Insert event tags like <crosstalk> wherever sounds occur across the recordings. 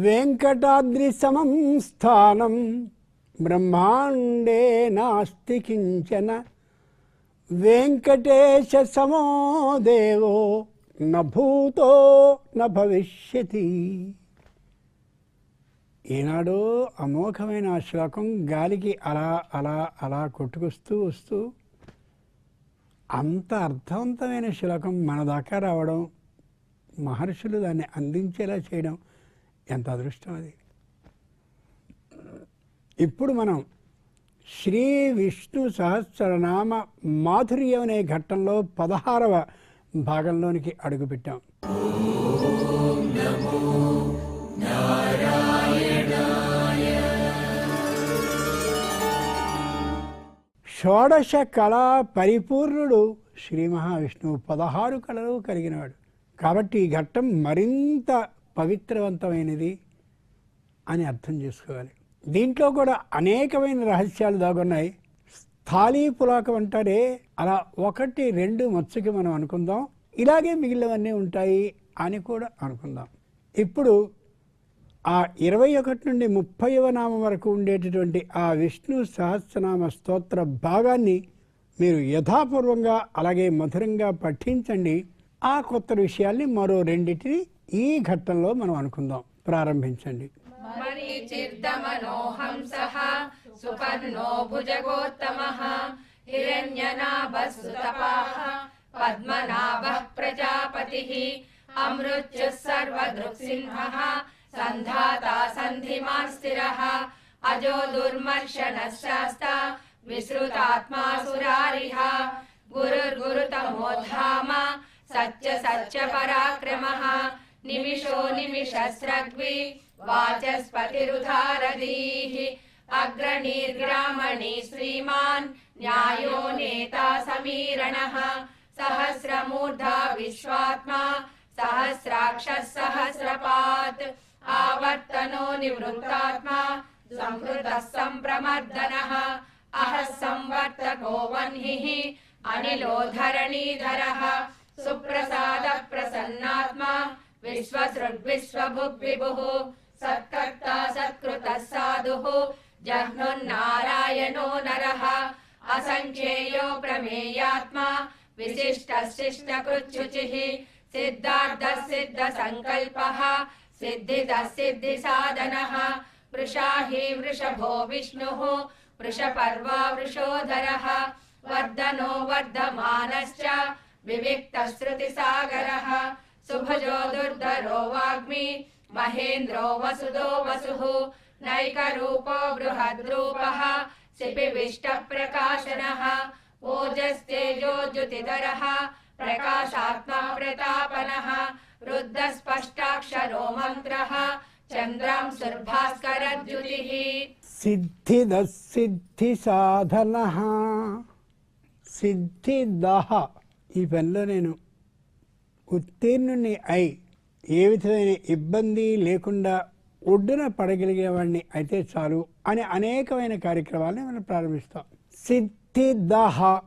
వెంకటాద్రి సమం స్థానం బ్రహ్మాండే నాస్తి కించన. వెంకటేశ సమో దేవో నభూతో న భవిష్యతి. ఈనాడు అమోఘమైన ఆ శ్లోకం గాలికి అలా అలా అలా కొట్టుకొస్తూ వస్తూ అంత అర్థవంతమైన శ్లోకం మన దాకా రావడం మహర్షులు దాన్ని అందించేలా చేయడం ఎంత అదృష్టం అది? ఇప్పుడు మనం శ్రీ విష్ణు సహస్రనామ మాధుర్యం అనే ఘట్టంలో పదహారవ భాగంలోనికి అడుగుపెట్టాం. షోడశ కళా పరిపూర్ణుడు శ్రీ మహావిష్ణువు పదహారు కళలు కలిగినవాడు. కాబట్టి ఈ ఘట్టం మరింత పవిత్రవంతమైనది అని అర్థం చేసుకోవాలి. దీంట్లో కూడా అనేకమైన రహస్యాలు దాగున్నాయి. స్థాళీ పులాకం అంటారే అలా ఒకటి రెండు మత్స్యకి మనం అనుకుందాం. ఇలాగే మిగిలినవన్నీ ఉంటాయి అని కూడా అనుకుందాం. ఇప్పుడు ఆ ఇరవై ఒకటి నుండి ముప్పైవ నామం వరకు ఉండేటటువంటి ఆ విష్ణు సహస్రనామ స్తోత్ర భాగాన్ని మీరు యథాపూర్వంగా అలాగే మధురంగా పఠించండి. ఆ కొత్త విషయాల్ని మరో రెండింటిని ఈ ఘట్టంలో మనం అనుకుందాం. ప్రారంభించండి. పద్మనాభ ప్రజాపతి అమృత్యు సర్వదృక్సింహ సంధాత సంధిమాన్ స్థిర అజో దుర్మర్షణ శాస్త విశ్రుతాత్మా సురారిహ గురుర్గురుతమోధామ సత్య సత్య పరాక్రమ निमिषो निमिषस्रग्वि वाचस्पतिरुधारधीः अग्रणीर्ग्रामणी श्रीमान् न्यायो नेता समीरणः सहस्रमूर्धा विश्वात्मा सहस्राक्षः सहस्रपात् आवर्तनो निवृत्तात्मा संहृतः सम्प्रमर्दनः अहः संवर्तको वह्निः अनिलो धरणीधरः सुप्रसादः विश्वसृग्विश्वभुग्विभुः सत्कर्ता सत्कृतः साधुः जह्नुर्नारायणो नरः असङ्ख्येयो प्रमेयात्मा विशिष्टः शिष्टकृच्छुचिः सिद्धार्थः सिद्धसङ्कल्पः सिद्धिदः सिद्धिसाधनः वृषा हि वृषभो विष्णुः वृषपर्वा वृषोधरः वर्धनो वर्धमानश्च विविक्तश्रुतिसागरः सुभजो दुर्धरो वाग्मी महेन्द्रो वसुदो वसुः नैकरूपो बृहद्रूपः शिपिविष्टप्रकाशनः ओजस्तेजो द्युतिधरः प्रकाशात्मा प्रतापनः रुद्धस्पष्टाक्षरो मन्त्रः चन्द्रां सुर्भास्करद्युतिः సిద్ధిద సిద్ధి సాధన సిద్ధిదహ ఈ పనిలో నేను ఉత్తీర్ణుని అయి ఏ విధమైన ఇబ్బంది లేకుండా ఒడ్డున పడగలిగేవాడిని అయితే చాలు అని అనేకమైన కార్యక్రమాలను మనం ప్రారంభిస్తాం. సిద్ధిదాహ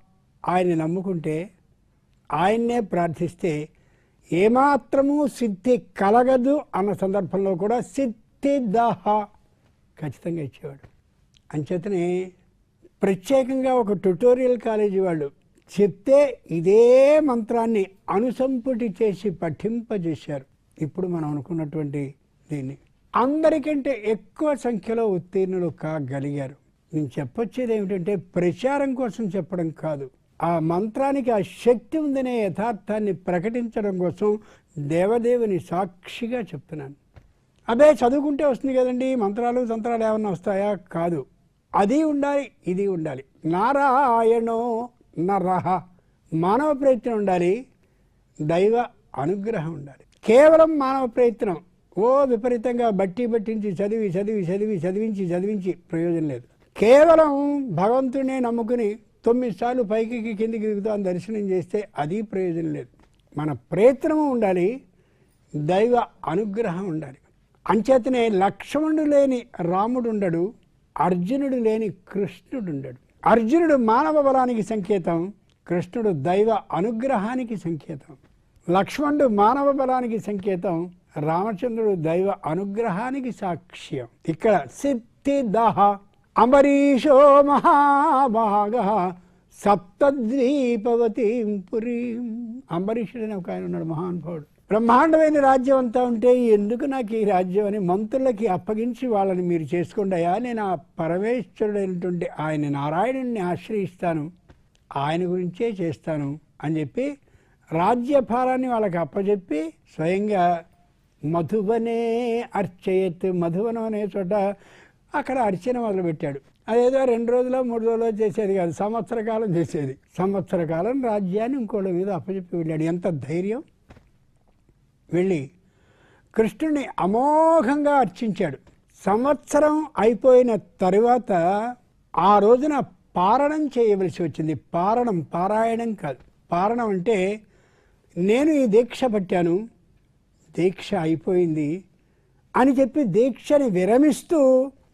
ఆయన నమ్ముకుంటే ఆయన్నే ప్రార్థిస్తే ఏమాత్రము సిద్ధి కలగదు అన్న సందర్భంలో కూడా సిద్ధిదాహ ఖచ్చితంగా ఇచ్చేవాడు. అంచేతనే ప్రత్యేకంగా ఒక ట్యుటోరియల్ కాలేజీ వాళ్ళు చెప్తే ఇదే మంత్రాన్ని అనుసంపుటి చేసి పఠింపజేశారు. ఇప్పుడు మనం అనుకున్నటువంటి దీన్ని. అందరికంటే ఎక్కువ సంఖ్యలో ఉత్తీర్ణులు కాగలిగారు. నేను చెప్పొచ్చేది ఏమిటంటే ప్రచారం కోసం చెప్పడం కాదు. ఆ మంత్రానికి ఆ శక్తి ఉందనే యథార్థాన్ని ప్రకటించడం కోసం దేవదేవుని సాక్షిగా చెప్తున్నాను. అదే చదువుకుంటే వస్తుంది కదండి. మంత్రాలు తంత్రాలు ఏమన్నా వస్తాయా? కాదు. అది ఉండాలి ఇది ఉండాలి. నారాయణో నరహ. మానవ ప్రయత్నం ఉండాలి దైవ అనుగ్రహం ఉండాలి. కేవలం మానవ ప్రయత్నం. ఓ విపరీతంగా బట్టి పట్టించి చదివి చదివి చదివి చదివించి చదివించి ప్రయోజనం లేదు. కేవలం భగవంతుడినే నమ్ముకుని తొమ్మిది సార్లు పైకి కిందికి దిగుతాం దర్శనం చేస్తే అది ప్రయోజనం లేదు. మన ప్రయత్నము ఉండాలి దైవ అనుగ్రహం ఉండాలి. అంచేతనే లక్ష్మణుడు లేని రాముడు ఉండడు అర్జునుడు లేని కృష్ణుడు ఉండడు. అర్జునుడు మానవ బలానికి సంకేతం కృష్ణుడు దైవ అనుగ్రహానికి సంకేతం. లక్ష్మణుడు మానవ బలానికి సంకేతం రామచంద్రుడు దైవ అనుగ్రహానికి సాక్ష్యం. ఇక్కడ సిద్ధిదహ అంబరీషో మహాభాగ సప్తద్వీపవతీం పురీం. అంబరీషుడు అని ఒక ఆయన ఉన్నాడు మహానుభావుడు. బ్రహ్మాండమైన రాజ్యం అంతా ఉంటే ఎందుకు నాకు ఈ రాజ్యం అని మంత్రులకి అప్పగించి వాళ్ళని మీరు చేసుకోండి అయ్యా నేను ఆ పరమేశ్వరుడైనటువంటి ఆయన నారాయణుడిని ఆశ్రయిస్తాను ఆయన గురించే చేస్తాను అని చెప్పి రాజ్యభారాన్ని వాళ్ళకి అప్పచెప్పి స్వయంగా మధువనే అర్చయత్ మధువనం అనే చోట అక్కడ అర్చన మొదలుపెట్టాడు. అదేదో రెండు రోజులు మూడు రోజులు చేసేది కాదు సంవత్సర కాలం చేసేది. సంవత్సర కాలం రాజ్యాన్ని ఇంకోళ్ళ మీద అప్పచెప్పి వెళ్ళాడు. ఎంత ధైర్యం! వెళ్ళి కృష్ణుని అమోఘంగా అర్చించాడు. సంవత్సరం అయిపోయిన తరువాత ఆ రోజున పారణం చేయవలసి వచ్చింది. పారణం పారాయణం కాదు. పారణం అంటే నేను ఈ దీక్ష పట్టాను దీక్ష అయిపోయింది అని చెప్పి దీక్షని విరమిస్తూ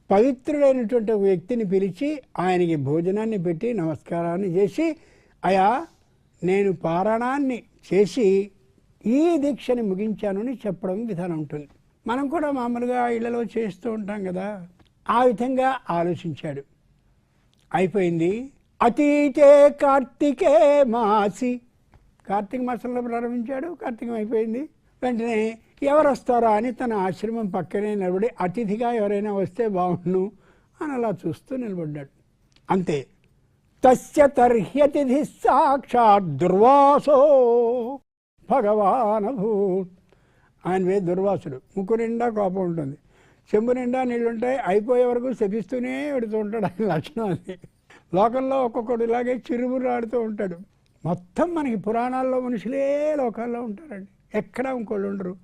పవిత్రుడైనటువంటి ఒక వ్యక్తిని పిలిచి ఆయనకి భోజనాన్ని పెట్టి నమస్కారాన్ని చేసి అయా నేను పారాయణాన్ని చేసి ఈ దీక్షని ముగించాను అని చెప్పడం విధానం ఉంటుంది. మనం కూడా మామూలుగా ఇళ్ళలో చేస్తూ ఉంటాం కదా ఆ విధంగా ఆలోచించాడు. అయిపోయింది. అతీతే కార్తీకే మాసి. కార్తీక మాసంలో ప్రారంభించాడు కార్తీకం అయిపోయింది. వెంటనే ఎవరు వస్తారా అని తన ఆశ్రమం పక్కనే నిలబడి అతిథిగా ఎవరైనా వస్తే బాగుండు అని అలా చూస్తూ నిలబడ్డాడు. అంతే. తస్య తర్హ్యతిథి సాక్షాత్ దుర్వాసో భగవానభూ. ఆయన వే దుర్వాసుడు. ముక్కు నిండా కోపం ఉంటుంది. చెంబు నిండా నీళ్ళుంటాయి. అయిపోయే వరకు శపిస్తూనే పెడుతూ ఉంటాడు ఆయన లక్షణం అది. లోకంలో ఒక్కొక్కడు ఇలాగే చిరుబుర్రాడుతూ ఉంటాడు. మొత్తం మనకి పురాణాల్లో మనుషులే లోకాల్లో ఉంటారండి. ఎక్కడ ఇంకోళ్ళు ఉండరు.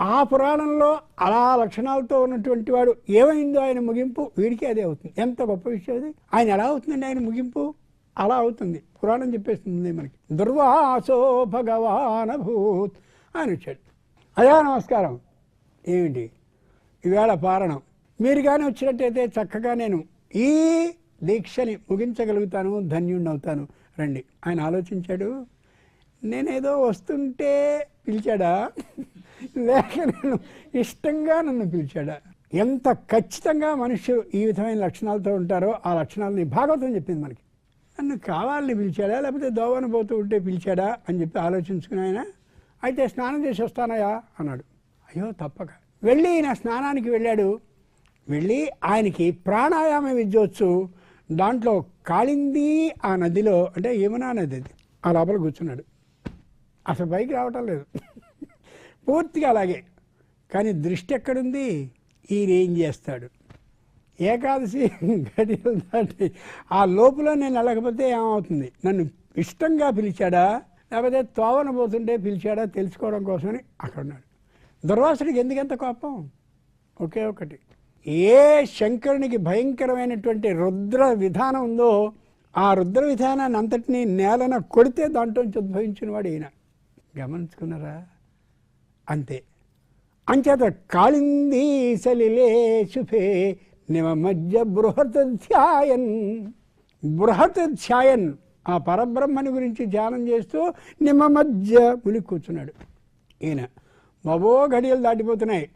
ఆ పురాణంలో అలా లక్షణాలతో ఉన్నటువంటి వాడు ఏమైందో ఆయన ముగింపు వీడికి అదే అవుతుంది. ఎంత గొప్ప విషయం అది. ఆయన ఎలా అవుతుందండి ఆయన ముగింపు? అలా అవుతుంది. పురాణం చెప్పేస్తుంది మనకి. దుర్వాసో భగవానభూత్ అని వచ్చాడు అయ్యా నమస్కారం. ఏమిటి? ఈవేళ పారణం. మీరు కానీ వచ్చినట్టయితే చక్కగా నేను ఈ దీక్షని ముగించగలుగుతాను ధన్యుణ్ణవుతాను. రండి. ఆయన ఆలోచించాడు. నేనేదో వస్తుంటే పిలిచాడా? లేక నేను ఇష్టంగా నన్ను పిలిచాడా? ఎంత ఖచ్చితంగా మనుషులు ఈ విధమైన లక్షణాలతో ఉంటారో ఆ లక్షణాలని భాగవతం చెప్పింది మనకి. నన్ను కావాలని పిలిచాడా? లేకపోతే దోవన పోతూ ఉంటే పిలిచాడా? అని చెప్పి ఆలోచించుకుని ఆయన అయితే స్నానం చేసి వస్తానయా అన్నాడు. అయ్యో తప్పక. వెళ్ళి ఈయన స్నానానికి వెళ్ళాడు. వెళ్ళి ఆయనకి ప్రాణాయామ విద్య వచ్చు దాంట్లో కాళింది ఆ నదిలో అంటే యమునా నది అది ఆ లోపల కూర్చున్నాడు. అసలు పైకి రావటం లేదు. <laughs> పూర్తిగా అలాగే. కానీ దృష్టి ఎక్కడుంది? ఈయన ఏం చేస్తాడు? ఏకాదశి గడియలు దాటి ఆ లోపల నేను వెళ్ళకపోతే ఏమవుతుంది? నన్ను ఇష్టంగా పిలిచాడా? లేకపోతే తోవన పోతుంటే పిలిచాడా? తెలుసుకోవడం కోసమని అక్కడ ఉన్నాడు. దుర్వాసుడికి ఎందుకంత కోపం? ఒకే ఒకటి. ఏ శంకరునికి భయంకరమైనటువంటి రుద్ర విధానం ఉందో ఆ రుద్ర విధానాన్ని అంతటినీ నేలన కొడితే దాంట్లోంచి ఉద్భవించిన వాడు ఈయన. గమనించుకున్నారా? అంతే. అంచేత కాళిందీ సలిలే శుభే నిమ మధ్య బృహత్ ధ్యాయన్. బృహత్ ధ్యాయన్. ఆ పరబ్రహ్మని గురించి ధ్యానం చేస్తూ నిమ మధ్య ముని కూర్చున్నాడు. ఈయన బాబో ఘడియలు దాటిపోతున్నాయి.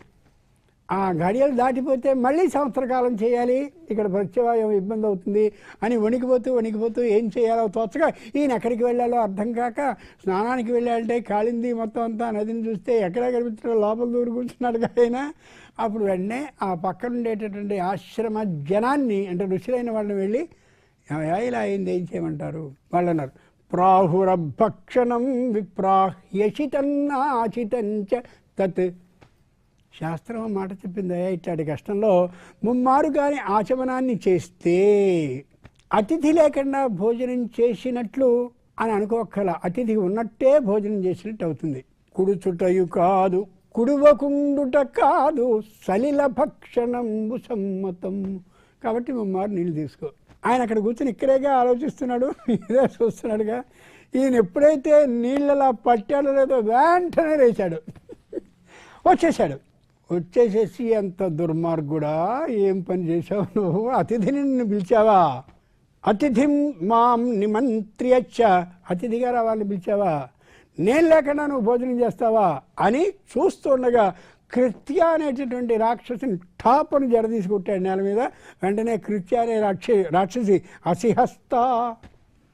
ఆ ఘడియలు దాటిపోతే మళ్ళీ సంవత్సర కాలం చేయాలి. ఇక్కడ ప్రత్యవాయం ఇబ్బంది అవుతుంది అని వణికిపోతూ వణికిపోతూ ఏం చేయాలో తోచగా ఈయన ఎక్కడికి వెళ్ళాలో అర్థం కాక స్నానానికి వెళ్ళాలంటే కాళింది మొత్తం అంతా నదిని చూస్తే ఎక్కడ కనిపించడం లోపల దూరు కూర్చున్నాడు ఆయన అప్పుడు వెంటనే ఆ పక్కన ఉండేటటువంటి ఆశ్రమ జనాన్ని అంటే ఋషులైన వాళ్ళని వెళ్ళి ఇలా అయింది ఏం చేయమంటారు? వాళ్ళు అన్నారు ప్రాహురభక్షణం విప్రాహ్యచితన్నాచితంచ తత్. శాస్త్రం మాట చెప్పింది ఇట్లాంటి కష్టంలో ముమ్మారు కానీ ఆచమనాన్ని చేస్తే అతిథి లేకుండా భోజనం చేసినట్లు అని అనుకోక్కల. అతిథి ఉన్నట్టే భోజనం చేసినట్టు అవుతుంది. కుడుచుటయు కాదు. కుడువకుండుట కాదు సలిల భక్షణంబు సమ్మతం. కాబట్టి ముమ్మారు నీళ్ళు తీసుకో. ఆయన అక్కడ కూర్చొని ఇక్కడేగా ఆలోచిస్తున్నాడు ఇదే చూస్తున్నాడుగా. ఈయన ఎప్పుడైతే నీళ్ళలా పట్టాడో లేదో వెంటనే రేశాడు వచ్చేసాడు. వచ్చేసేసి అంత దుర్మార్గుడా ఏం పని చేసావు నువ్వు? అతిథిని నిన్ను పిలిచావా? అతిథి మాం నిమంత్రియచ్చ. అతిథిగా రావాలని పిలిచావా? నేను లేకుండా నువ్వు భోజనం చేస్తావా అని చూస్తుండగా కృత్య అనేటటువంటి రాక్షసుని టాపను జడదీసి కొట్టాడు నేల మీద. వెంటనే కృత్య అనే రాక్ష రాక్షసి అసిహస్త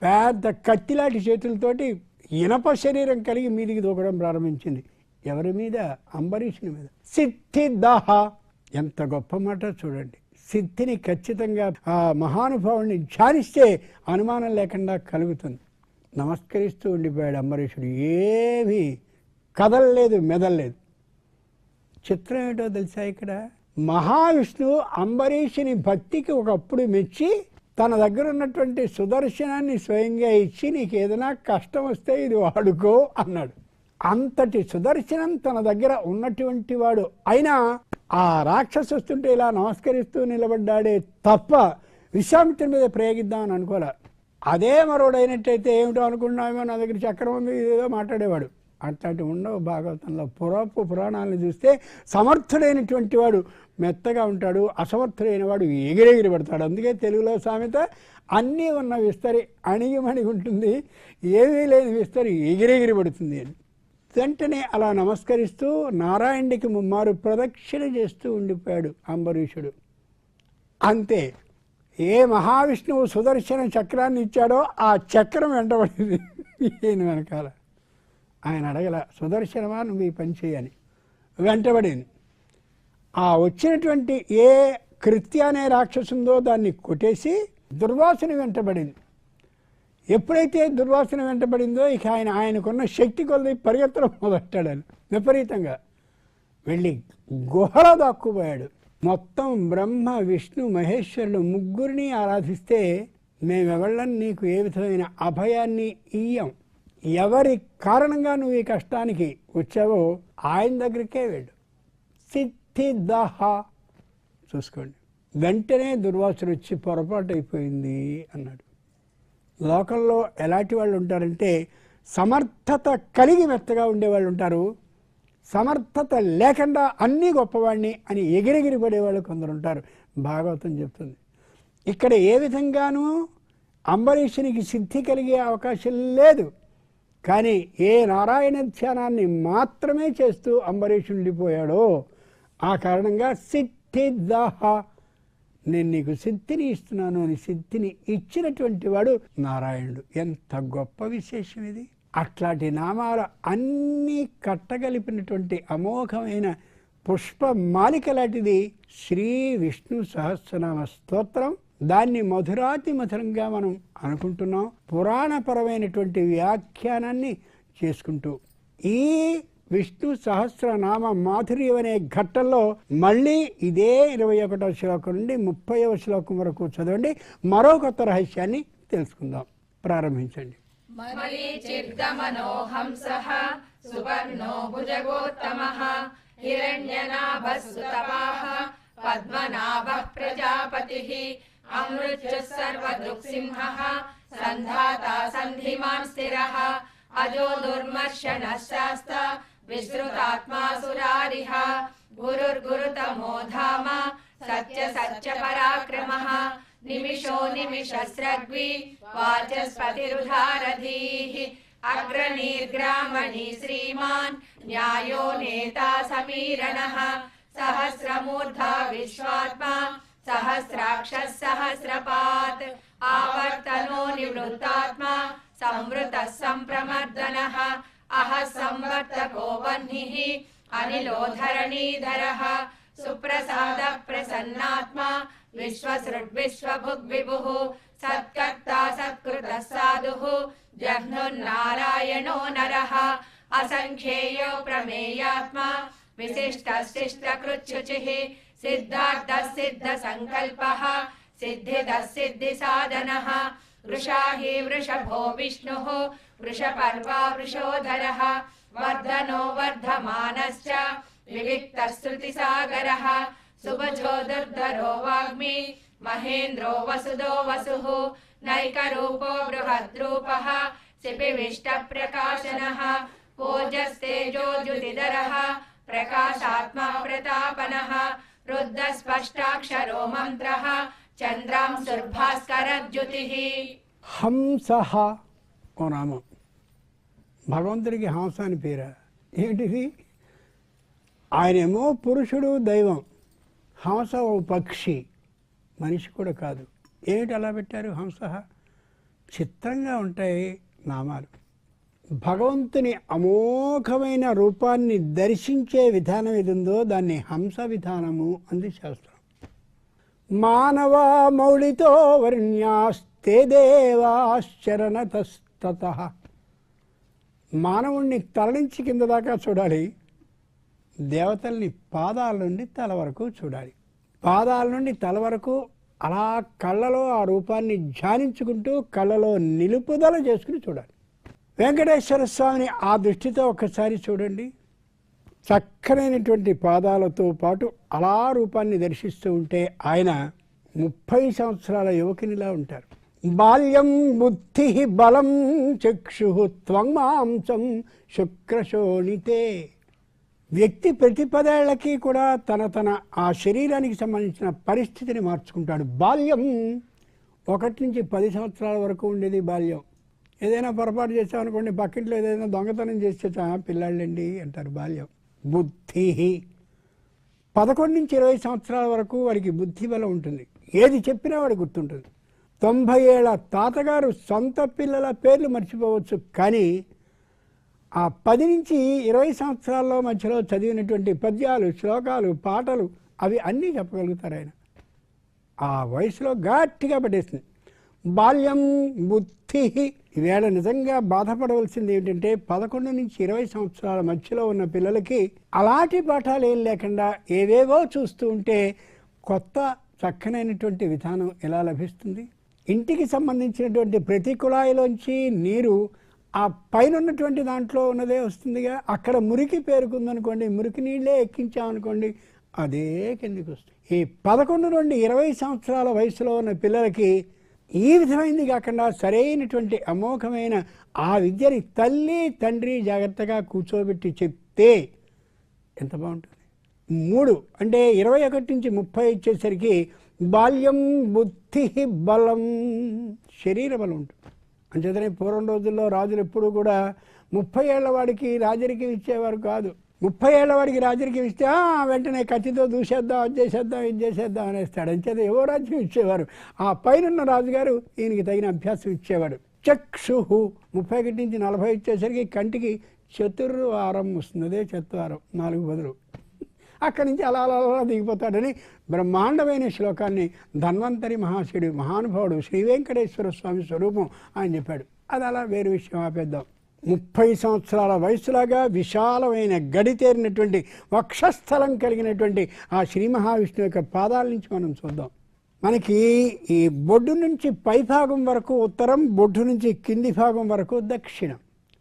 పెద్ద కత్తిలాంటి చేతులతోటి ఇనప శరీరం కలిగి మీదికి దూకడం ప్రారంభించింది. ఎవరి మీద? అంబరీషుని మీద. సిద్ధిదాహ. ఎంత గొప్ప మాట చూడండి. సిద్ధిని ఖచ్చితంగా ఆ మహానుభావుని ధ్యానిస్తే అనుమానం లేకుండా కలుగుతుంది. నమస్కరిస్తూ ఉండిపోయాడు అంబరీషుడు. ఏమీ కదలలేదు మెదలలేదు. చిత్రం ఏంటో తెలుసా ఇక్కడ? మహావిష్ణువు అంబరీషుని భక్తికి ఒకప్పుడు మెచ్చి తన దగ్గర ఉన్నటువంటి సుదర్శనాన్ని స్వయంగా ఇచ్చి నీకు ఏదైనా కష్టం వస్తే ఇది వాడుకో అన్నాడు. అంతటి సుదర్శనం తన దగ్గర ఉన్నటువంటి వాడు అయినా ఆ రాక్షసు వస్తుంటే ఇలా నమస్కరిస్తూ నిలబడ్డాడే తప్ప విశ్వామిత్రుని మీద ప్రయోగిద్దామని అనుకోలే. అదే మరోడైనట్టయితే ఏమిటో అనుకున్నామో నా దగ్గర చక్రం ఉంది ఏదో మాట్లాడేవాడు. అట్లాంటి ఉండవు భాగవతంలో. పురాపు పురాణాలను చూస్తే సమర్థుడైనటువంటి వాడు మెత్తగా ఉంటాడు అసమర్థుడైన వాడు ఎగిరెగిరి పడతాడు. అందుకే తెలుగులో సామెత అన్నీ ఉన్న విస్తరి అణిగిమణిగి ఉంటుంది ఏమీ లేని విస్తరి ఎగిరెగిరి పడుతుంది అని. వెంటనే అలా నమస్కరిస్తూ నారాయణుడికి ముమ్మారు ప్రదక్షిణ చేస్తూ ఉండిపోయాడు అంబరీషుడు. అంతే. ఏ మహావిష్ణువు సుదర్శన చక్రాన్ని ఇచ్చాడో ఆ చక్రం వెంటబడింది. ఈయన వెనకాల. ఆయన అడగల సుదర్శనమా? నువ్వు ఈ పని చేయని. వెంటబడింది. ఆ వచ్చినటువంటి ఏ కృత్య అనే రాక్షసుందో దాన్ని కొట్టేసి దుర్వాసన వెంటబడింది. ఎప్పుడైతే దుర్వాసన వెంటబడిందో ఇక ఆయన ఆయనకున్న శక్తి కొలది పరిగెత్తడం మొదలెట్టాడు విపరీతంగా. వెళ్ళి గుహలో దాక్కుపోయాడు. మొత్తం బ్రహ్మ విష్ణు మహేశ్వరుడు ముగ్గురిని ఆరాధిస్తే మేమెవళ్ళం? నీకు ఏ విధమైన అభయాన్ని ఇయ్యం? ఎవరి కారణంగా నువ్వు ఈ కష్టానికి వచ్చావో ఆయన దగ్గరికే వెళ్ళు. సిద్ధిదహ చూసుకోండి. వెంటనే దుర్వాసుడు వచ్చి పొరపాటు అయిపోయింది అన్నాడు. లోకంలో ఎలాంటి వాళ్ళు ఉంటారంటే సమర్థత కలిగి మెత్తగా ఉండేవాళ్ళు ఉంటారు. సమర్థత లేకుండా అన్నీ గొప్పవాడిని అని ఎగిరెగిరి పడేవాళ్ళు కొందరు ఉంటారు. భాగవతం చెప్తుంది. ఇక్కడ ఏ విధంగానూ అంబరీషునికి సిద్ధి కలిగే అవకాశం లేదు. కానీ ఏ నారాయణ ధ్యానాన్ని మాత్రమే చేస్తూ అంబరీషు ఉండిపోయాడో ఆ కారణంగా సిద్ధిదాహ నేను నీకు సిద్ధిని ఇస్తున్నాను అని సిద్ధిని ఇచ్చినటువంటి వాడు నారాయణుడు. ఎంత గొప్ప విశేషం ఇది. అట్లాంటి నామాల అన్నీ కట్టగలిపినటువంటి అమోఘమైన పుష్పమాలిక లాంటిది శ్రీ విష్ణు సహస్రనామ స్తోత్రం. దాన్ని మధురాతి మధురంగా మనం అనుకుంటున్నాం. పురాణపరమైనటువంటి వ్యాఖ్యానాన్ని చేసుకుంటూ ఈ విష్ణు సహస్రనామ మాధుర్యం అనే ఘట్టంలో మళ్ళీ ఇదే ఇరవై ఒకటవ శ్లోకం నుండి ముప్పైవ శ్లోకం వరకు చదవండి. మరో కొత్త రహస్యాన్ని తెలుసుకుందాం. ప్రారంభించండి. मरीचिर्दमनोऽहंसः सुवर्णो भुजगोत्तमः हिरण्यनाभः सुतपाः पद्मनाभः प्रजापतिः अमृत्युः सर्वदृक्सिंहः सन्धाता सन्धिमान् स्थिरः अजो दुर्मर्शनः शास्ता विश्रुतात्मा सुरारिः गुरुर्गुरुतमो धाम सत्य सच्च पराक्रमः निमिषो निमिषस्रग्वि वाचस्पतिरुधारधीः अग्रनीर्ग्रामणि श्रीमान् न्यायो नेता समीरणः सहस्रमूर्धा विश्वात्मा सहस्राक्षः सहस्रपात् आवर्तनो निवृत्तात्मा संवृतः सम्प्रमर्दनः अहः संवर्तको वह्निः अनिलो धरणीधरः सुप्रसादः प्रसन्नात्मा विश्वसृड्विश्वभुग्विभुः सत्कर्ता सत्कृतः साधुः जह्नुर्नारायणो नरः असङ्ख्येयो प्रमेयात्मा विशिष्टशिष्टकृच्छुचिः सिद्धार्थः सिद्धसङ्कल्पः सिद्धिदः सिद्धिसाधनः वृषा हि वृषभो विष्णुः वृषपर्वा वृषोधरः वर्धनो वर्धमानश्च विविक्तः श्रुतिसागरः सुभजो दुर्धरो वाग्मी महेन्द्रो वसुदो वसुः नैकरूपो बृहद्रूपः सिपिविष्टप्रकाशनः ओजस्तेजो द्युतिधरः प्रकाशात्मा प्रतापनः रुद्धस्पष्टाक्षरो मन्त्रः चन्द्रां सुर्भास्करद्युतिः హంస ఓ నామం భగవంతుడికి హంస అని పేరా ఏంటిది ఆయనేమో పురుషుడు దైవం హంస ఓ పక్షి మనిషి కూడా కాదు. ఏమిటి అలా పెట్టారు హంస? చిత్రంగా ఉంటాయి నామాలు. భగవంతుని అమోఘమైన రూపాన్ని దర్శించే విధానం ఏది ఉందో దాన్ని హంస విధానము అంది శాస్త్రం. మానవ మౌళితో వర్ణ్యాస్తే దేవాశ్చరణతస్తత. మానవుణ్ణి తరలించి కింద దాకా చూడాలి. దేవతల్ని పాదాల నుండి తల వరకు చూడాలి. పాదాల నుండి తల వరకు అలా కళ్ళలో ఆ రూపాన్ని ధ్యానించుకుంటూ కళ్ళలో నిలుపుదల చేసుకుని చూడాలి. వెంకటేశ్వర స్వామిని ఆ దృష్టితో ఒక్కసారి చూడండి. చక్కనైనటువంటి పాదాలతో పాటు అలా రూపాన్ని దర్శిస్తూ ఉంటే ఆయన ముప్పై సంవత్సరాల యువకునిలా ఉంటారు. బాల్యం బుద్ధి బలం చక్షు త్వంమాంసం శుక్రశోణితే వ్యక్తి ప్రతి పదేళ్ళకి కూడా తన తన ఆ శరీరానికి సంబంధించిన పరిస్థితిని మార్చుకుంటాడు. బాల్యం ఒకటి నుంచి పది సంవత్సరాల వరకు ఉండేది బాల్యం. ఏదైనా పొరపాటు చేసామనుకోండి పక్కింట్లో ఏదైనా దొంగతనం చేసేటా పిల్లాళ్ళండి అంటారు బాల్యం. బుద్ధి. పదకొండు నుంచి ఇరవై సంవత్సరాల వరకు వాడికి బుద్ధి బలం ఉంటుంది. ఏది చెప్పినా వాడు గుర్తుంటుంది. తొంభై ఏళ్ళ తాతగారు సొంత పిల్లల పేర్లు మర్చిపోవచ్చు కానీ ఆ పది నుంచి ఇరవై సంవత్సరాల్లో మధ్యలో చదివినటువంటి పద్యాలు శ్లోకాలు పాటలు అవి అన్నీ చెప్పగలుగుతారు ఆయన. ఆ వయసులో గట్టిగా పట్టేస్తుంది బాల్యం బుద్ధి ఈవేళ నిజంగా బాధపడవలసింది ఏంటంటే పదకొండు నుంచి ఇరవై సంవత్సరాల మధ్యలో ఉన్న పిల్లలకి అలాంటి పాఠాలు ఏం లేకుండా ఏవేవో చూస్తూ ఉంటే కొత్త చక్కనైనటువంటి విధానం ఎలా లభిస్తుంది? ఇంటికి సంబంధించినటువంటి ప్రతి కుళాయిలోంచి నీరు ఆ పైన ఉన్నటువంటి దాంట్లో ఉన్నదే వస్తుందిగా. అక్కడ మురికి పేరుకుందనుకోండి మురికి నీళ్ళే ఎక్కించామనుకోండి అదే కిందికి వస్తుంది ఈ పదకొండు నుండి ఇరవై సంవత్సరాల వయసులో ఉన్న పిల్లలకి ఈ విధమైనది కాకుండా సరైనటువంటి అమోఘమైన ఆ విద్యని తల్లి తండ్రి జాగ్రత్తగా కూర్చోబెట్టి చెప్తే ఎంత బాగుంటుంది? మూడు అంటే ఇరవై ఒకటి నుంచి ముప్పై వచ్చేసరికి బాల్యం బుద్ధి బలం శరీర బలం ఉంటుంది. అంచేతనే పూర్వం రోజుల్లో రాజులు ఎప్పుడూ కూడా ముప్పై ఏళ్ళ వాడికి రాజరికం ఇచ్చేవారు కాదు. ముప్పై ఏళ్ళ వాడికి రాజరికం ఇస్తే "ఆ, వెంటనే కత్తితో దూసేద్దాం అది చేసేద్దాం ఇది చేసేద్దాం అనేస్తాడు. అంచేత ఏవో రాజ్యం ఇచ్చేవారు? ఆ పైన రాజుగారు ఈయనకి తగిన అభ్యాసం ఇచ్చేవాడు. చక్షు ముప్పై ఒకటి నుంచి నలభై వచ్చేసరికి కంటికి చతుర్వారం వస్తుంది. అదే చతుర్వారం. నాలుగు బదులు. అక్కడి నుంచి అలా అలా అలా దిగిపోతాడని బ్రహ్మాండమైన శ్లోకాన్ని ధన్వంతరి మహాశివుడు మహానుభావుడు శ్రీ వెంకటేశ్వర స్వామి స్వరూపం ఆయన చెప్పాడు. అది అలా వేరే విషయం ఆపేద్దాం. ముప్పై సంవత్సరాల వయసులాగా విశాలమైన గడితేరినటువంటి వక్షస్థలం కలిగినటువంటి ఆ శ్రీ మహావిష్ణువు యొక్క పాదాల నుంచి మనం చూద్దాం. మనకి ఈ బొడ్డు నుంచి పైభాగం వరకు ఉత్తరం బొడ్డు నుంచి కింది భాగం వరకు దక్షిణం.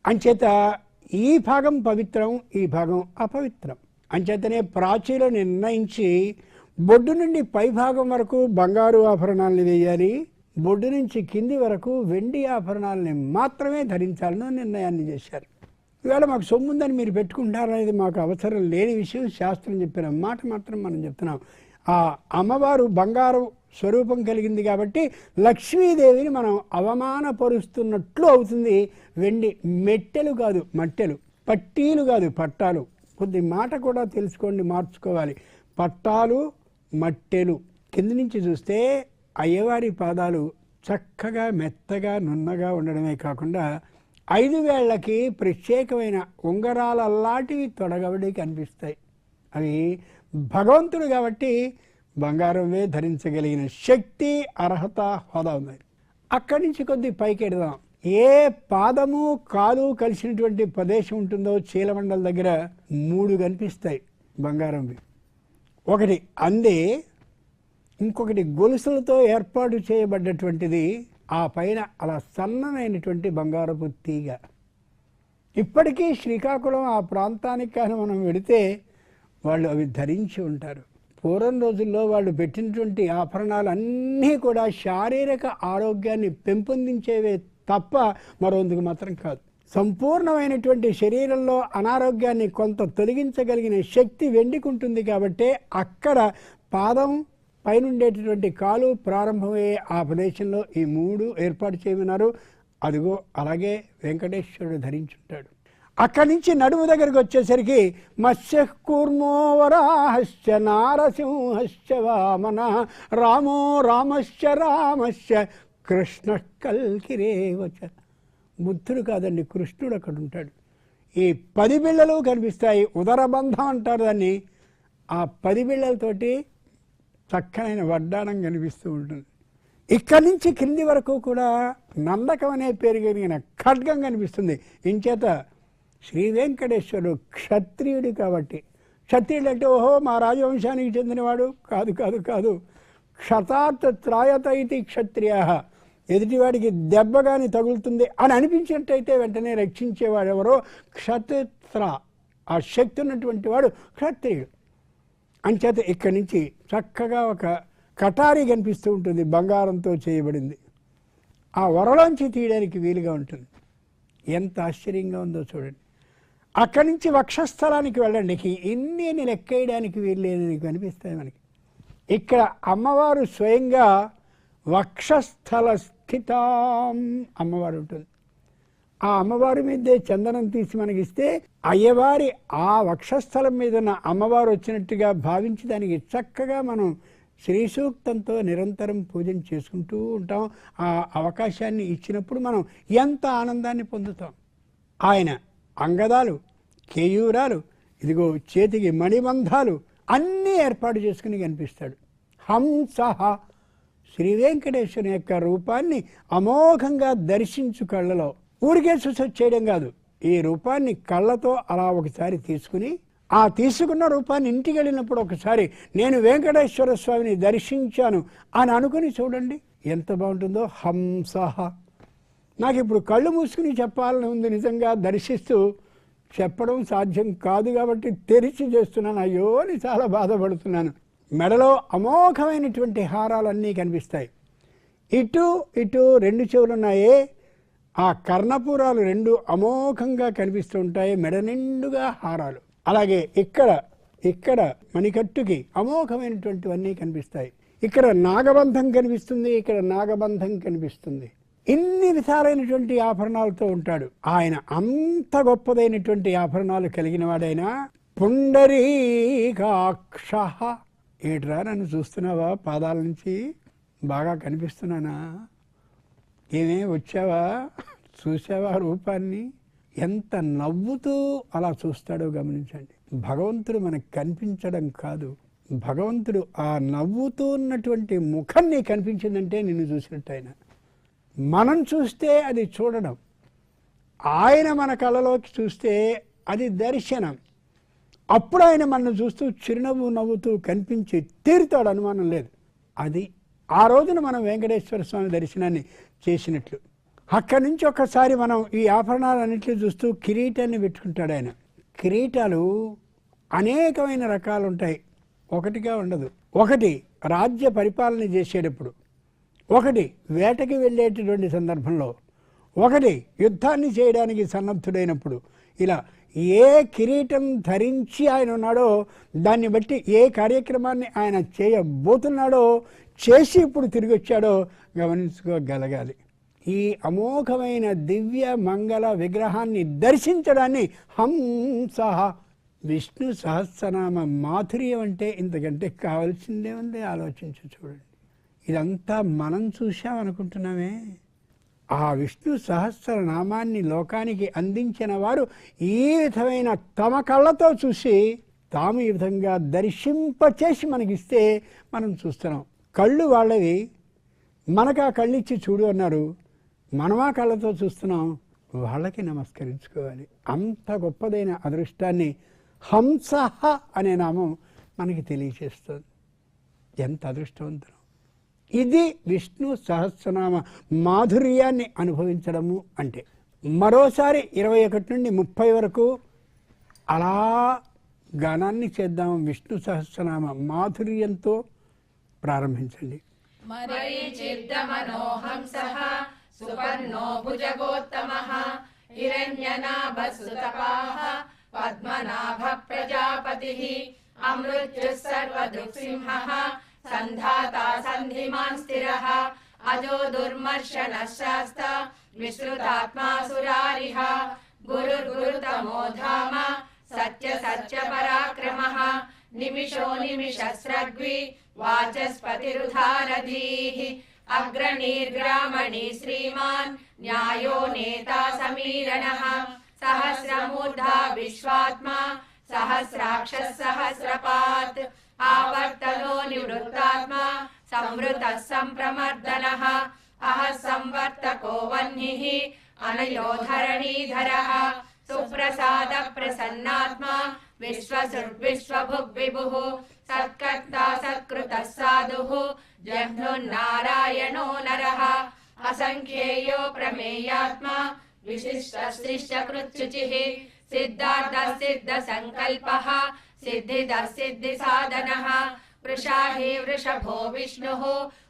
అంచేత ఈ భాగం పవిత్రం ఈ భాగం అపవిత్రం. అంచేతనే ప్రాచీలు నిర్ణయించి బొడ్డు నుండి పైభాగం వరకు బంగారు ఆభరణాలను వేయాలి. బొడ్డు నుంచి కింది వరకు వెండి ఆభరణాలని మాత్రమే ధరించాలని నిర్ణయాన్ని చేశారు. ఇవాళ మాకు సొమ్ముందని మీరు పెట్టుకుంటారనేది మాకు అవసరం లేని విషయం శాస్త్రం చెప్పిన మాట మాత్రం మనం చెప్తున్నాం. ఆ అమ్మవారు బంగారు స్వరూపం కలిగింది కాబట్టి లక్ష్మీదేవిని మనం అవమానపరుస్తున్నట్లు అవుతుంది. వెండి మెట్టెలు కాదు మట్టెలు పట్టీలు కాదు పట్టాలు. కొద్ది మాట కూడా తెలుసుకోండి మార్చుకోవాలి. పట్టాలు మట్టెలు. కింది నుంచి చూస్తే అయ్యవారి పాదాలు చక్కగా మెత్తగా నున్నగా ఉండడమే కాకుండా ఐదు వేళ్ళకి ప్రత్యేకమైన ఉంగరాలలాంటివి తొడగబడి కనిపిస్తాయి అవి భగవంతుడు కాబట్టి బంగారమే ధరించగలిగిన శక్తి అర్హత హోదా ఉంది అక్కడి నుంచి కొద్ది పైకి ఎడదాం. ఏ పాదము కాలు కలిసినటువంటి ప్రదేశం ఉంటుందో చీలమండల దగ్గర మూడు కనిపిస్తాయి బంగారంవి ఒకటి అందే ఇంకొకటి గొలుసులతో ఏర్పాటు చేయబడ్డటువంటిది ఆ పైన అలా సన్ననైనటువంటి బంగారపు తీగ. ఇప్పటికీ శ్రీకాకుళం ఆ ప్రాంతానికి కానీ మనం వెడితే వాళ్ళు అవి ధరించి ఉంటారు. పూర్వం రోజుల్లో వాళ్ళు పెట్టినటువంటి ఆభరణాలు అన్నీ కూడా శారీరక ఆరోగ్యాన్ని పెంపొందించేవే తప్ప మరొందుకు మాత్రం కాదు. సంపూర్ణమైనటువంటి శరీరంలో అనారోగ్యాన్ని కొంత తొలగించగలిగిన శక్తి వెండికుంటుంది కాబట్టి అక్కడ పాదం పైనుండేటటువంటి కాలు ప్రారంభమయ్యే ఆ ప్రదేశంలో ఈ మూడు ఏర్పాటు చేయమన్నారు. అదిగో అలాగే వెంకటేశ్వరుడు ధరించుంటాడు. అక్కడి నుంచి నడుము దగ్గరికి వచ్చేసరికి మత్స్య కూర్మో నారసింహశ్చ వామన రామో రామశ్చ రామశ్చ కృష్ణ కల్కిరేవచ బుద్ధుడు కాదండి కృష్ణుడు అక్కడ ఉంటాడు. ఈ పది బిళ్ళలు కనిపిస్తాయి ఉదరబంధం అంటారు దాన్ని. ఆ పది బిళ్ళలతోటి చక్కనైన వడ్డాణం కనిపిస్తూ ఉంటుంది. ఇక్కడి నుంచి కింది వరకు కూడా నందకం అనే పేరు కలిగిన ఖడ్గం కనిపిస్తుంది. ఇంచేత శ్రీ వెంకటేశ్వరుడు క్షత్రియుడు కాబట్టి. క్షత్రియుడు అంటే ఓహో మా రాజవంశానికి చెందినవాడు. కాదు కాదు కాదు. క్షతాత్ త్రాయత ఇది క్షత్రియ ఎదుటివాడికి దెబ్బ కానీ తగులుతుంది అని అనిపించినట్టయితే వెంటనే రక్షించేవాడు ఎవరో క్షత్ర ఆ శక్తి ఉన్నటువంటి వాడు క్షత్రియుడు. అంచేత ఇక్కడి నుంచి చక్కగా ఒక కటారీ కనిపిస్తూ ఉంటుంది బంగారంతో చేయబడింది. ఆ వరలోంచి తీయడానికి వీలుగా ఉంటుంది. ఎంత ఆశ్చర్యంగా ఉందో చూడండి. అక్కడి నుంచి వక్షస్థలానికి వెళ్ళండి. ఇన్ని నేను ఎక్కేయడానికి వీలు లేదని కనిపిస్తాయి మనకి. ఇక్కడ అమ్మవారు స్వయంగా వక్షస్థల స్థితాం అమ్మవారు ఉంటుంది. ఆ అమ్మవారి మీదే చందనం తీసి మనకిస్తే అయ్యవారి ఆ వక్షస్థలం మీద ఉన్న అమ్మవారు వచ్చినట్టుగా భావించి దానికి చక్కగా మనం శ్రీ సూక్తంతో నిరంతరం పూజన చేసుకుంటూ ఉంటాం. ఆ అవకాశాన్ని ఇచ్చినప్పుడు మనం ఎంత ఆనందాన్ని పొందుతాం. ఆయన అంగదాలు కేయూరాలు ఇదిగో చేతికి మణిబంధాలు అన్నీ ఏర్పాటు చేసుకుని కనిపిస్తాడు. హంసహ శ్రీ వెంకటేశ్వరుని యొక్క రూపాన్ని అమోఘంగా దర్శించు కళ్ళలో. ఊరికే చూసి చేయడం కాదు. ఈ రూపాన్ని కళ్ళతో అలా ఒకసారి తీసుకుని ఆ తీసుకున్న రూపాన్ని ఇంటికి వెళ్ళినప్పుడు ఒకసారి నేను వెంకటేశ్వర స్వామిని దర్శించాను అని అనుకుని చూడండి ఎంత బాగుంటుందో. హంసహ. నాకు ఇప్పుడు కళ్ళు మూసుకుని చెప్పాలని ఉంది నిజంగా దర్శిస్తూ చెప్పడం సాధ్యం కాదు కాబట్టి తెరిచి చేస్తున్నాను. అయ్యో అని చాలా బాధపడుతున్నాను. మెడలో అమోఘమైనటువంటి హారాలన్నీ కనిపిస్తాయి. ఇటు ఇటు రెండు చెవులున్నాయే. ఆ కర్ణపూరాలు రెండు అమోఘంగా కనిపిస్తూ ఉంటాయి మెడ నిండుగా హారాలు. అలాగే ఇక్కడ ఇక్కడ మణికట్టుకి అమోఘమైనటువంటివన్నీ కనిపిస్తాయి. ఇక్కడ నాగబంధం కనిపిస్తుంది ఇక్కడ నాగబంధం కనిపిస్తుంది. ఇన్ని విధాలైనటువంటి ఆభరణాలతో ఉంటాడు. ఆయన అంత గొప్పదైనటువంటి ఆభరణాలు కలిగిన వాడైనా పుండరీకాక్ష ఏట్రా నన్ను చూస్తున్నావా? పాదాల నుంచి బాగా కనిపిస్తున్నానా? ఏమే వచ్చావా? చూసావా రూపాన్ని? ఎంత నవ్వుతూ అలా చూస్తాడో గమనించండి. భగవంతుడు మనకు కనిపించడం కాదు. భగవంతుడు ఆ నవ్వుతూ ఉన్నటువంటి ముఖం నీకు కనిపించిందంటే నిన్ను చూసినట్టు ఆయన మనం చూస్తే అది చూడడం. ఆయన మన కళలోకి చూస్తే అది దర్శనం. అప్పుడు ఆయన మనల్ని చూస్తూ చిరునవ్వు నవ్వుతూ కనిపించి తీరుతాడు అనుమానం లేదు. అది ఆ రోజున మనం వెంకటేశ్వర స్వామి దర్శనాన్ని చేసినట్లు. అక్కడి నుంచి ఒకసారి మనం ఈ ఆభరణాలన్నింటినీ చూస్తూ కిరీటాన్ని పెట్టుకుంటాడు ఆయన. కిరీటాలు అనేకమైన రకాలు ఉంటాయి. ఒకటిగా ఉండదు. ఒకటి రాజ్య పరిపాలన చేసేటప్పుడు. ఒకటి వేటకి వెళ్ళేటటువంటి సందర్భంలో. ఒకటి యుద్ధాన్ని చేయడానికి సన్నద్ధుడైనప్పుడు. ఇలా ఏ కిరీటం ధరించి ఆయన ఉన్నాడో దాన్ని బట్టి ఏ కార్యక్రమాన్ని ఆయన చేయబోతున్నాడో చేసి ఇప్పుడు తిరిగి వచ్చాడో గమనించుకోగలగాలి. ఈ అమోఘమైన దివ్య మంగళ విగ్రహాన్ని దర్శించడాన్ని హంస విష్ణు సహస్రనామ మాధుర్యం అంటే ఇంతకంటే కావాల్సిందే ఉంది. ఆలోచించి చూడండి. ఇదంతా మనం చూశామనుకుంటున్నామే. ఆ విష్ణు సహస్రనామాన్ని లోకానికి అందించిన వారు ఈ విధమైన తమ కళ్ళతో చూసి తాము ఈ విధంగా దర్శింపచేసి మనకిస్తే మనం చూస్తున్నాం. కళ్ళు వాళ్ళవి. మనకు ఆ కళ్ళు ఇచ్చి చూడు అన్నారు. మనమా కళ్ళతో చూస్తున్నాం? వాళ్ళకి నమస్కరించుకోవాలి. అంత గొప్పదైన అదృష్టాన్ని హంసహ అనే నామం మనకి తెలియచేస్తుంది. ఎంత అదృష్టవంతులు. ఇది విష్ణు సహస్రనామ మాధుర్యాన్ని అనుభవించడము అంటే. మరోసారి ఇరవై ఒకటి నుండి ముప్పై వరకు అలా గానాన్ని చేద్దాం విష్ణు సహస్రనామ మాధుర్యంతో ప్రారంభించండి. పద్మనాభ ప్రజాపతి అమృత్యు సర్వదృక్సింహ सन्धाता सन्धिमान् स्थिरः अजो दुर्मर्शनः शास्त विश्रुतात्मा सुरारिः गुरुर्गुरुतमो धाम सत्य सत्य पराक्रमः निमिषो निमिषस्रग्वि वाचस्पतिरुधारधीः अग्रणीर्ग्रामणी श्रीमान् न्यायो नेता समीरणः सहस्रमूर्धा विश्वात्मा सहस्राक्षः सहस्रपात् ఆవర్తలో ఆవర్తనో నివృత్తాత్మా సంవృత సంప్రమర్దన అహ సంవర్తకో వహ్నిః అనయోధరణీధర సుప్రసాద ప్రసన్నాత్మా విశ్వసుర్విశ్వభుగ్విభు సత్కర్తా సత్కృత సాధు జహ్నున్నారాయణో నర అసంఖ్యేయో ప్రమేయాత్మా విశిష్టశ్రిష్టకృత్యుచిः సిద్ధార్థ సిద్ధ సంకల్ప సిద్ధిదः సిద్ధి సాధనः వృషాహి వృషభో విష్ణుः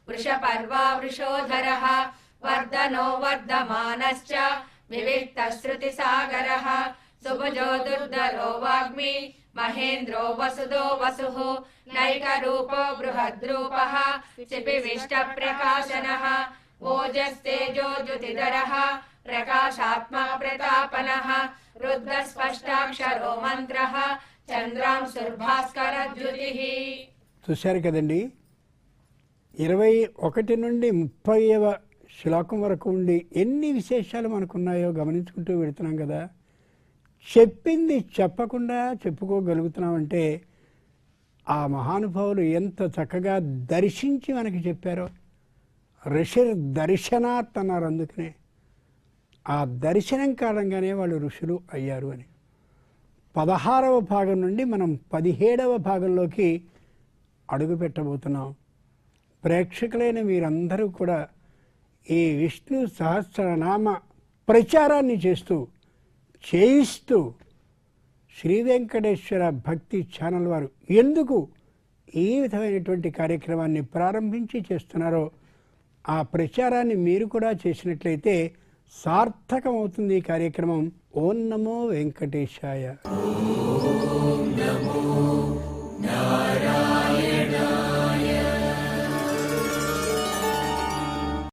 వృషపర్వా వృషోధరः వర్ధనో వర్ధమానశ్చ వివిక్తశ్రుతిసాగరः సుభుజో దుర్ధరో వాగ్మి మహేంద్రో వసుదో వసుః నైకరూపో బృహద్రూపः చిపివిష్ట ప్రకాశనः ఓజస్తేజో జ్యుతిధరः ప్రకాశాత్మా చంద్రాంశుర్భాస్కర చూశారు కదండి? ఇరవై ఒకటి నుండి ముప్పైవ శ్లోకం వరకు ఉండి ఎన్ని విశేషాలు మనకున్నాయో గమనించుకుంటూ వెళుతున్నాం కదా? చెప్పింది చెప్పకుండా చెప్పుకోగలుగుతున్నామంటే ఆ మహానుభావులు ఎంత చక్కగా దర్శించి మనకి చెప్పారో ఋషి దర్శనాత్ అన్నారు అందుకనే. ఆ దర్శనం కారణంగానే వాళ్ళు ఋషులు అయ్యారు అని. పదహారవ భాగం నుండి మనం పదిహేడవ భాగంలోకి అడుగు పెట్టబోతున్నాం. ప్రేక్షకులైన మీరందరూ కూడా ఈ విష్ణు సహస్రనామ ప్రచారాన్ని చేస్తూ చేయిస్తూ శ్రీ వెంకటేశ్వర భక్తి ఛానల్ వారు ఎందుకు ఈ విధమైనటువంటి కార్యక్రమాన్ని ప్రారంభించి చేస్తున్నారో ఆ ప్రచారాన్ని మీరు కూడా చేసినట్లయితే సార్థకమవుతుంది ఈ కార్యక్రమం. ఓం నమో వెంకటేశాయ.